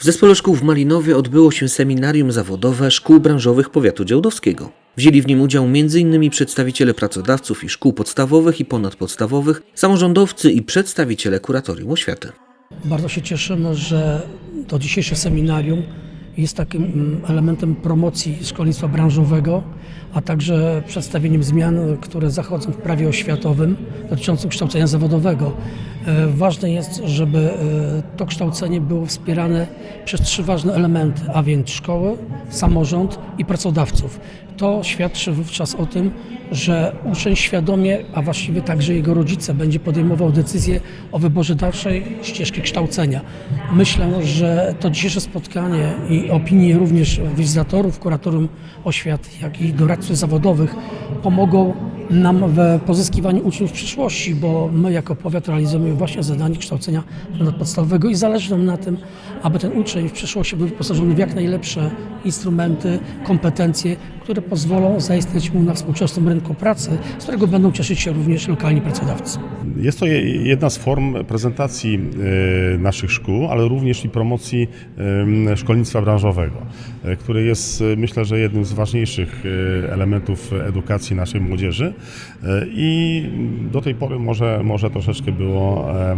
W Zespole Szkół w Malinowie odbyło się seminarium zawodowe szkół branżowych powiatu działdowskiego. Wzięli w nim udział m.in. przedstawiciele pracodawców i szkół podstawowych i ponadpodstawowych, samorządowcy i przedstawiciele kuratorium oświaty. Bardzo się cieszymy, że to dzisiejsze seminarium jest takim mm, elementem promocji szkolnictwa branżowego, a także przedstawieniem zmian, które zachodzą w prawie oświatowym dotyczącym kształcenia zawodowego. E, Ważne jest, żeby e, to kształcenie było wspierane przez trzy ważne elementy, a więc szkoły, samorząd i pracodawców. To świadczy wówczas o tym, że uczeń świadomie, a właściwie także jego rodzice, będzie podejmował decyzję o wyborze dalszej ścieżki kształcenia. Myślę, że to dzisiejsze spotkanie i opinie również wizytatorów kuratorium oświaty, jak i doradców zawodowych pomogą nam w pozyskiwaniu uczniów w przyszłości, bo my jako powiat realizujemy właśnie zadanie kształcenia ponadpodstawowego i zależy nam na tym, aby ten uczeń w przyszłości był wyposażony w jak najlepsze instrumenty, kompetencje, które pozwolą zaistnieć mu na współczesnym rynku pracy, z którego będą cieszyć się również lokalni pracodawcy. Jest to je- jedna z form prezentacji e, naszych szkół, ale również i promocji szkolnictwa branżowego, e, które jest e, myślę, że jednym z ważniejszych elementów edukacji naszej młodzieży i do tej pory może, może troszeczkę było e,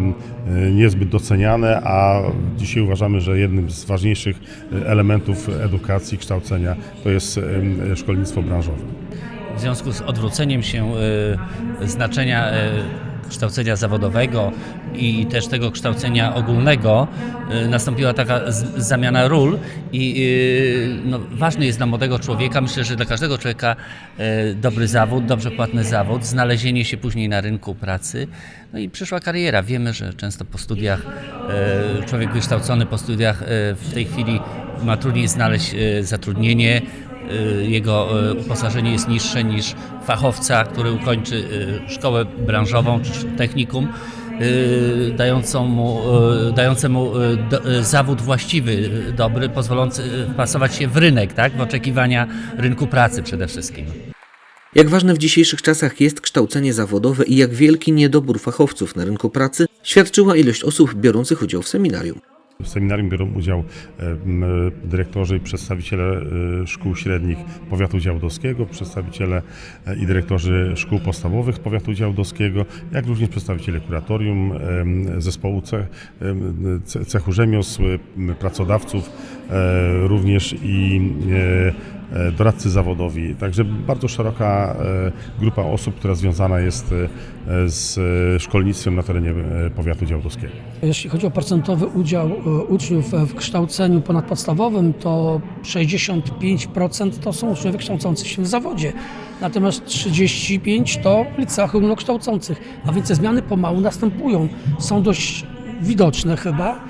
niezbyt doceniane, a dzisiaj uważamy, że jednym z ważniejszych e, elementów edukacji, kształcenia to jest szkolnictwo branżowe. w związku z odwróceniem się y, znaczenia y, kształcenia zawodowego i też tego kształcenia ogólnego y, nastąpiła taka zamiana ról i y, no, ważny jest dla młodego człowieka, myślę, że dla każdego człowieka y, dobry zawód, dobrze płatny zawód, znalezienie się później na rynku pracy, no i przyszła kariera. Wiemy, że często po studiach człowiek wykształcony po studiach w tej chwili ma trudniej znaleźć zatrudnienie, jego y, uposażenie jest niższe niż fachowca, który ukończy y, szkołę branżową czy technikum, y, dającą mu, y, dającemu y, do- y, zawód właściwy, y, dobry, pozwolący y, wpasować się w rynek, tak, w oczekiwania rynku pracy przede wszystkim. Jak ważne w dzisiejszych czasach jest kształcenie zawodowe i jak wielki niedobór fachowców na rynku pracy, świadczyła ilość osób biorących udział w seminarium. W seminarium biorą udział em, dyrektorzy i przedstawiciele e, szkół średnich powiatu działdowskiego, przedstawiciele e, i dyrektorzy szkół podstawowych powiatu działdowskiego, jak również przedstawiciele kuratorium, zespołu cechu rzemiosł, em, pracodawców, e, również i e, e, doradcy zawodowi. Także bardzo szeroka e, grupa osób, która związana jest e, z e, szkolnictwem na terenie e, powiatu działdowskiego. Jeśli chodzi o procentowy udział e, uczniów w kształceniu ponadpodstawowym, to 65% to są uczniowie kształcący się w zawodzie, natomiast 35% to w liceach ogólnokształcących, a więc te zmiany pomału następują. Są dość widoczne chyba,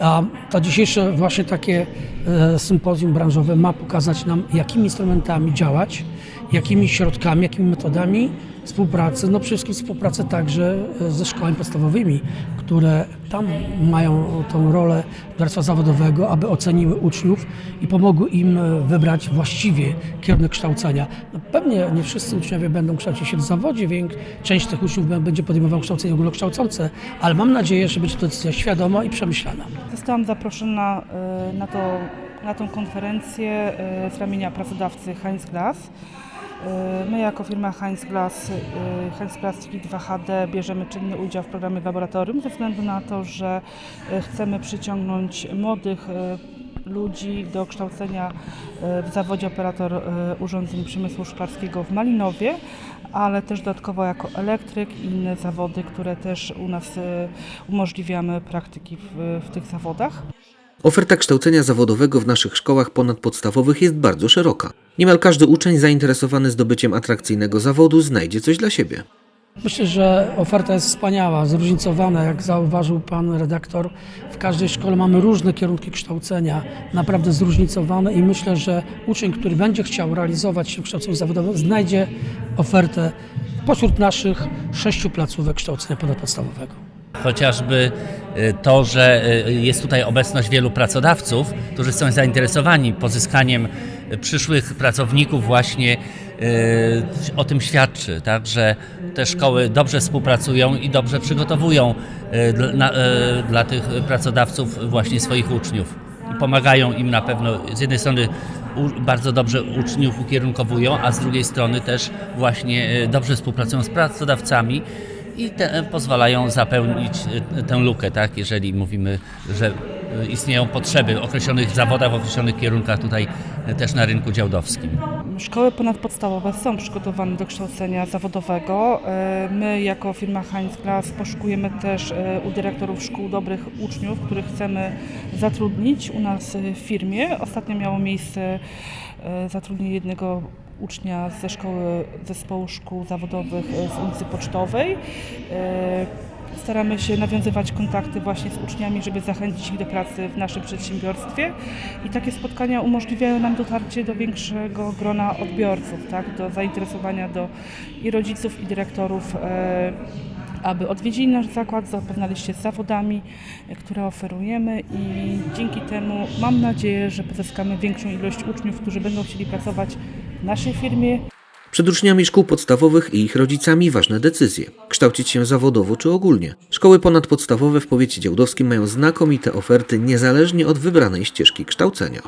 a to dzisiejsze właśnie takie e, sympozjum branżowe ma pokazać nam, jakimi instrumentami działać, jakimi środkami, jakimi metodami współpracy, no przede wszystkim współpracę także e, ze szkołami podstawowymi, które tam mają tą rolę doradztwa zawodowego, aby oceniły uczniów i pomogły im e, wybrać właściwie kierunek kształcenia. No pewnie nie wszyscy uczniowie będą kształcić się w zawodzie, więc część tych uczniów będzie podejmował kształcenie ogólnokształcące, ale mam nadzieję, że będzie to decyzja świadoma i przemyślana. Zostałam zaproszona y, na, to, na tą konferencję y, z ramienia pracodawcy Heinz Glass. Y, My jako firma Heinz Glass, Heinz Plastic 2HD bierzemy czynny udział w programie laboratorium ze względu na to, że chcemy przyciągnąć młodych ludzi do kształcenia w zawodzie operator urządzeń przemysłu szklarskiego w Malinowie, ale też dodatkowo jako elektryk i inne zawody, które też u nas y, umożliwiamy praktyki w, w tych zawodach. Oferta kształcenia zawodowego w naszych szkołach ponadpodstawowych jest bardzo szeroka. Niemal każdy uczeń zainteresowany zdobyciem atrakcyjnego zawodu znajdzie coś dla siebie. Myślę, że oferta jest wspaniała, zróżnicowana, jak zauważył pan redaktor. W każdej szkole mamy różne kierunki kształcenia, naprawdę zróżnicowane i myślę, że uczeń, który będzie chciał realizować się w kształceniu zawodowym, znajdzie ofertę pośród naszych sześciu placówek kształcenia ponadpodstawowego. Chociażby y, to, że y, jest tutaj obecność wielu pracodawców, którzy są zainteresowani pozyskaniem y, przyszłych pracowników właśnie o tym świadczy, tak, że te szkoły dobrze współpracują i dobrze przygotowują y, dla, y, dla tych pracodawców właśnie swoich uczniów. pomagają im na pewno z jednej strony bardzo dobrze uczniów ukierunkowują, a z drugiej strony też właśnie e, dobrze współpracują z pracodawcami i te, e, pozwalają zapełnić e, tę lukę, tak? jeżeli mówimy, że e, istnieją potrzeby w określonych zawodach, w określonych kierunkach tutaj e, też na rynku działdowskim. Szkoły ponadpodstawowe są przygotowane do kształcenia zawodowego. E, My jako firma Heinz Class poszukujemy też e, u dyrektorów szkół dobrych uczniów, których chcemy zatrudnić u nas w firmie. Ostatnio miało miejsce e, zatrudnienie jednego ucznia ze szkoły zespołu szkół zawodowych z ulicy Pocztowej. Staramy się nawiązywać kontakty właśnie z uczniami, żeby zachęcić ich do pracy w naszym przedsiębiorstwie. I takie spotkania umożliwiają nam dotarcie do większego grona odbiorców, tak? do zainteresowania do i rodziców, i dyrektorów, e, aby odwiedzili nasz zakład, zapoznali się z zawodami, e, które oferujemy i dzięki temu mam nadzieję, że pozyskamy większą ilość uczniów, którzy będą chcieli pracować w naszej firmie, Przed uczniami szkół podstawowych i ich rodzicami ważne decyzje. Kształcić się zawodowo czy ogólnie. Szkoły ponadpodstawowe w powiecie działdowskim mają znakomite oferty niezależnie od wybranej ścieżki kształcenia.